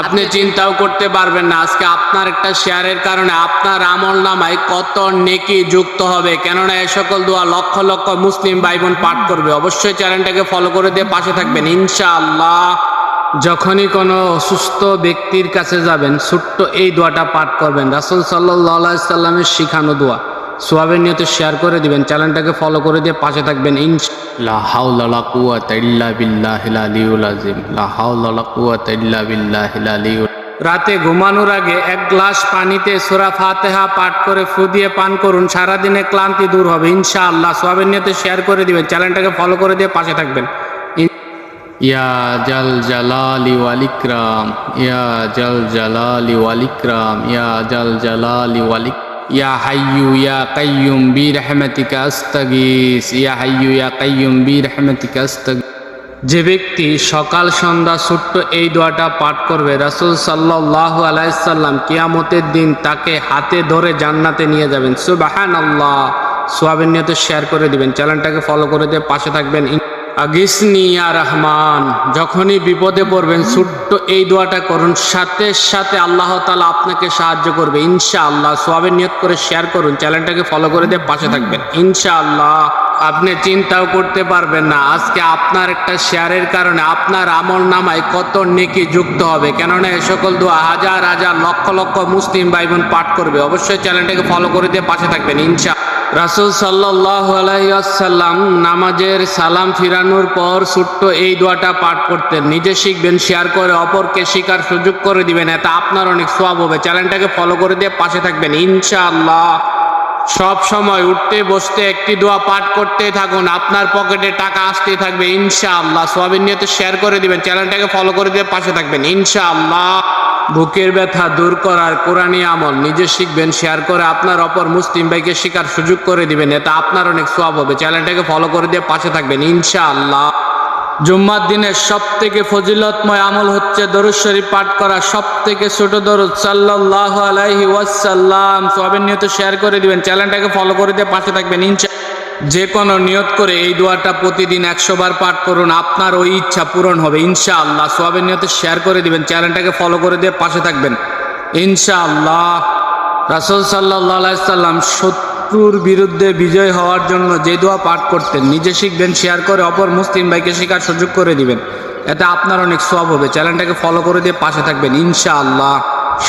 আপনি চিন্তাও করতে পারবেন না। আজকে আপনার একটা শেয়ারের কারণে আপনার আমল নামায় কত নেকি যুক্ত হবে। কেননা এ সকল দোয়া লক্ষ লক্ষ মুসলিম ভাই বোন পাঠ করবে। অবশ্যই চ্যানেলটাকে ফলো করে দিয়ে পাশে থাকবেন। ইনশাআল্লাহ যখনই কোনো অসুস্থ ব্যক্তির কাছে যাবেন ছোট্ট এই দোয়াটা পাঠ করবেন। রাসুল সাল্লাহ সাল্লামের শিখানো দোয়া। সোয়াবের নিয়তে শেয়ার করে দিবেন। চ্যানেলটাকে ফলো করে দিয়ে পাশে থাকবেন। ইনশা রাতে ঘুমানোর আগে এক গ্লাস পানিতে সূরা ফাতিহা পাঠ করে ফু দিয়ে পান করুন। সারাদিনে ক্লান্তি দূর হবে, ইনশাআল্লাহ। সোয়াবের নিয়তে শেয়ার করে দিবেন। চ্যানেলটাকে ফলো করে দিয়ে পাশে থাকবেন। ইয়া জল জালালি ওয়াল ইকরাম, ইয়া জল জালালি ওয়াল ইকরাম, ইয়া জাল জালালি ওয়াল ইক- ইয়া হাইয়ু ইয়া কাইয়ুম বি রাহমাতিকা আস্তাগীস। ইয়া হাইয়ু ইয়া কাইয়ুম বি রাহমাতিকা যে ব্যক্তি সকাল, সন্ধ্যা ছোট্ট এই দোয়াটা পাঠ করবে, রাসূল সাল্লাল্লাহু আলাইসাল্লাম কিয়ামতের দিন তাকে হাতে ধরে জান্নাতে নিয়ে যাবেন। সুবহানাল্লাহ। সোয়াবের নিয়তে শেয়ার করে দিবেন। চ্যানেলটাকে ফলো করে দিয়ে পাশে থাকবেন। আগিসনি রহমান, যখনই বিপদে পড়বেন, ছোট্ট এই দোয়াটা করুন। সাথে সাথে আল্লাহ তাআলা আপনাকে সাহায্য করবে, ইনশাআল্লাহ। সোয়াবের নিয়ত করে শেয়ার করুন, চ্যানেলটাকে ফলো করে দিয়ে পাশে থাকবেন। ইনশাআল্লাহ, আপনি চিন্তাও করতে পারবেন না। আজকে আপনার একটা শেয়ারের কারণে আপনার আমল নামায় কত নেকি যুক্ত হবে। কেননা এ সকল দোয়া হাজার হাজার, লক্ষ লক্ষ মুসলিম ভাই বোন পাঠ করবে। অবশ্যই চ্যানেলটাকে ফলো করে দিয়ে পাশে থাকবেন ইনশা রাসুল সাল্লাহ আলাইসাল্লাম নামাজের সালাম ফিরানোর পর ছোট্ট এই দোয়াটা পাঠ করতেন। নিজে শিখবেন, শেয়ার করে অপরকে শিকার সুযোগ করে দিবেন এতে আপনার অনেক সোয়াব হবে। চ্যানেলটাকে ফলো করে দিয়ে পাশে থাকবেন, ইনশাআল্লাহ। সব সময় উঠতে, বসতে একটি দোয়া পাঠ করতে থাকুন, আপনার পকেটে টাকা আসতে থাকবে, ইনশাআল্লাহ। সোয়াবিন নিয়ে শেয়ার করে দিবেন, চ্যানেলটাকে ফলো করে দিয়ে পাশে থাকবেন, ইনশাআল্লাহ। বুকের ব্যথা দূর করার কোরআনী আমল। নিজে শিখবেন, শেয়ার করে আপনার অপর মুসলিম ভাইকে শিকার সুযোগ করে দিবেন, এটা আপনার অনেক সোয়াব হবে। চ্যানেলটাকে ফলো করে দিয়ে পাশে থাকবেন, ইনশাআল্লাহ। জুম্মার দিনের সব থেকে ফজিলতময় আমল হচ্ছে দরুদ শরীফ পাঠ করা সব থেকে ছোট দরুদ সাল্লাল্লাহু আলাইহি ওয়াসাল্লাম। সবের নিয়ত শেয়ার করে দিবেন, চ্যানেলটাকে ফলো করে দিয়ে পাশে থাকবেন, ইনশা যে কোনো নিয়ত করে এই দোয়াটা প্রতিদিন একশো বার পাঠ করুন, আপনার ওই ইচ্ছা পূরণ হবে, ইনশাআল্লাহ। সবের নিয়তে শেয়ার করে দিবেন, চ্যানেলটাকে ফলো করে দিয়ে পাশে থাকবেন, ইনশাআল্লাহ। রাসুল সাল্লাহ সাল্লাম শত্রুর বিরুদ্ধে বিজয় হওয়ার জন্য যে দোয়া পাঠ করতেন, নিজে শিখবেন শেয়ার করে অপর মুসলিম ভাইকে শেখার সুযোগ করে দিবেন। এতে আপনার অনেক সব হবে, চ্যানেলটাকে ফলো করে দিয়ে পাশে থাকবেন, ইনশাআল্লাহ।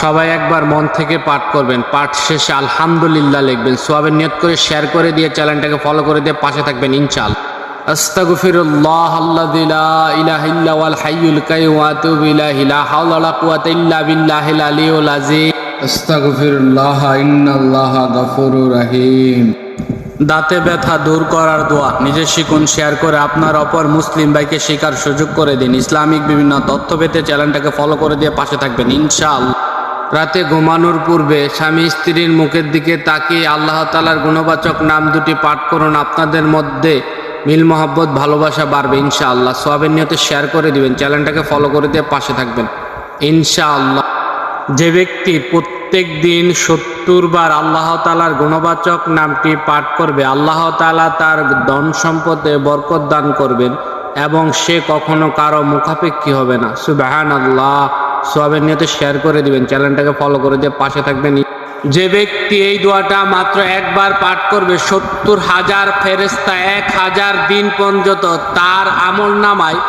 সবাই একবার মন থেকে পাঠ করবেন। পাঠ শেষে আলহামদুলিল্লাহ লিখবেন। সোয়াবের নিয়ত করে শেয়ার করে দিয়ে চ্যানেলটাকে ফলো করে দিয়ে পাশে থাকবেন ইনশাল আস্তাগফিরুল্লাহ আল্লাযী লা ইলাহা ইল্লা ওয়াল হাইয়ুল কাইয়্যুম ওয়া আতুবু ইলাইহি লা হাওলা ওয়া কুওয়াতা ইল্লা বিল্লাহিল আলিয়্যিল আযীম। আস্তাগফিরুল্লাহ ইন্নাল্লাহা গফুরুর রহিম। দাঁতে ব্যথা দূর করার দোয়া নিজে শিখুন শেয়ার করে আপনার অপর মুসলিম ভাইকে শেখার সুযোগ করে দিন। ইসলামিক বিভিন্ন তথ্য পেতে চ্যানেলটাকে ফলো করে দিয়ে পাশে থাকবেন ইনশাআল্লাহ। রাতে ঘুমানোর পূর্বে স্বামী স্ত্রীর মুখের দিকে তাকিয়ে আল্লাহ তালার গুণবাচক নাম দুটি পাঠ করুন। আপনাদের মধ্যে মিল, মহব্বত, ভালোবাসা বাড়বে ইনশাআল্লাহ। সোয়াবের নিয়তে শেয়ার করে দিবেন। চ্যানেলটাকে ফলো করে দিয়ে পাশে থাকবেন। ইনশাআল্লাহ। যে ব্যক্তি প্রত্যেক দিন সত্তর বার আল্লাহ তালার গুণবাচক নামটি পাঠ করবে, আল্লাহ তালা তার ধন সম্পদে বরকত দান করবেন এবং সে কখনো কারও মুখাপেক্ষী হবে না। সুবাহান আল্লাহ সোয়াবের নিয়তে শেয়ার করে দিবেন। চ্যানেলটাকে ফলো করে দিয়ে পাশে থাকবেন। যে ব্যক্তি এই দোয়াটা মাত্র একবার পাঠ করবে, সত্তর হাজার ফেরেস্তা এক হাজার দিন পর্যন্ত তার আমল নামায়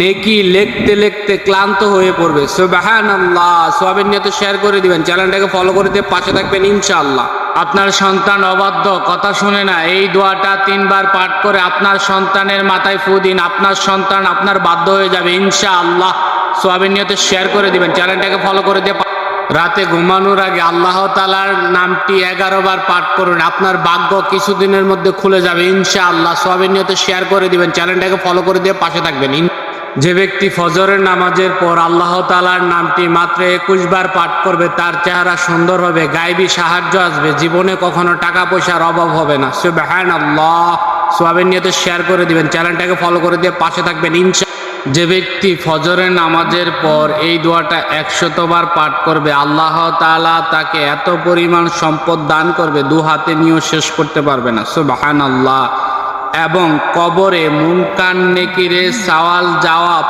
নেকি লিখতে লিখতে ক্লান্ত হয়ে পড়বে। সুবাহান আল্লাহ সোয়াবের নিয়ে শেয়ার করে দিবেন। চ্যানেলটাকে ফলো করে দিয়ে পাশে থাকবেন ইনশাআল্লাহ। আপনার সন্তান অবাধ্য, কথা শুনে না, এই দোয়াটা তিনবার পাঠ করে আপনার সন্তানের মাথায় ফু দিন। আপনার সন্তান আপনার বাধ্য হয়ে যাবে ইনশাআল্লাহ। সোয়াবের নিয়ে শেয়ার করে দিবেন। চ্যানেলটাকে ফলো করে দিয়ে রাতে ঘুমানোর আগে আল্লাহ তালার নামটি এগারো বার পাঠ করুন। আপনার ভাগ্য কিছুদিনের মধ্যে খুলে যাবে। ইনশা আল্লাহ সোয়াবিন নিয়তে শেয়ার করে দিবেন। চ্যানেলটাকে ফলো করে দিয়ে পাশে থাকবেন। যে ব্যক্তি ফজরের নামাজের পর আল্লাহ তালার নামটি মাত্র একুশ বার পাঠ করবে, তার চেহারা সুন্দর হবে, গায়েবী সাহায্য আসবে, জীবনে কখনো টাকা পয়সার অভাব হবে না। সুবহান আল্লাহ সোয়াবের নিয়তে শেয়ার করে দিবেন। চ্যানেলটাকে ফলো করে দিয়ে পাশে থাকবেন। ইনশা যে ব্যক্তি ফজরের নামাজের পর এই দোয়াটা একশতবার পাঠ করবে, আল্লাহ তাআলা তাকে এত পরিমাণ সম্পদ দান করবে, দু হাতে নিয়েও শেষ করতে পারবে না। সুবহান আল্লাহ এবং কবরে মুনকান নেকিরে সওয়াল জবাব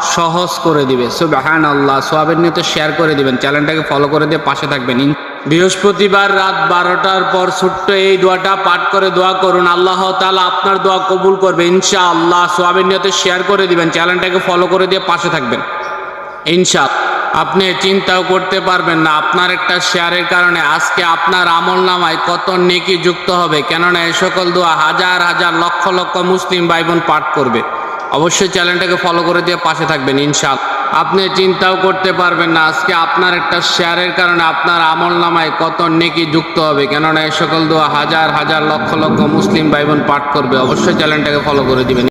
সহজ করে দিবে। সুবাহান আল্লাহ সোয়াবের নিয়তে শেয়ার করে দিবেন। চ্যানেলটাকে ফলো করে দিয়ে পাশে থাকবেন। বৃহস্পতিবার রাত বারোটার পর ছোট্ট এই দোয়াটা পাঠ করে দোয়া করুন। আল্লাহ তালা আপনার দোয়া কবুল করবে। ইনশা আল্লাহ সোয়াবের নিয়তে শেয়ার করে দিবেন। চ্যানেলটাকে ফলো করে দিয়ে পাশে থাকবেন। ইনশা আপনি চিন্তাও করতে পারবেন না। আপনার একটা শেয়ারের কারণে আজকে আপনার আমল নামায় কত নেকি যুক্ত হবে। কেননা এই সকল দোয়া হাজার হাজার লক্ষ লক্ষ মুসলিম ভাই বোন পাঠ করবে। অবশ্যই চ্যানেলটাকে ফলো করে দিয়ে পাশে থাকবেন। ইনশাল আপনি চিন্তাও করতে পারবেন না। আজকে আপনার একটা শেয়ারের কারণে আপনার আমল নামায় কত নেকি যুক্ত হবে। কেননা এ সকল দোয়া হাজার হাজার লক্ষ লক্ষ মুসলিম ভাই বোন পাঠ করবে। অবশ্যই চ্যানেলটাকে ফলো করে দিবেন।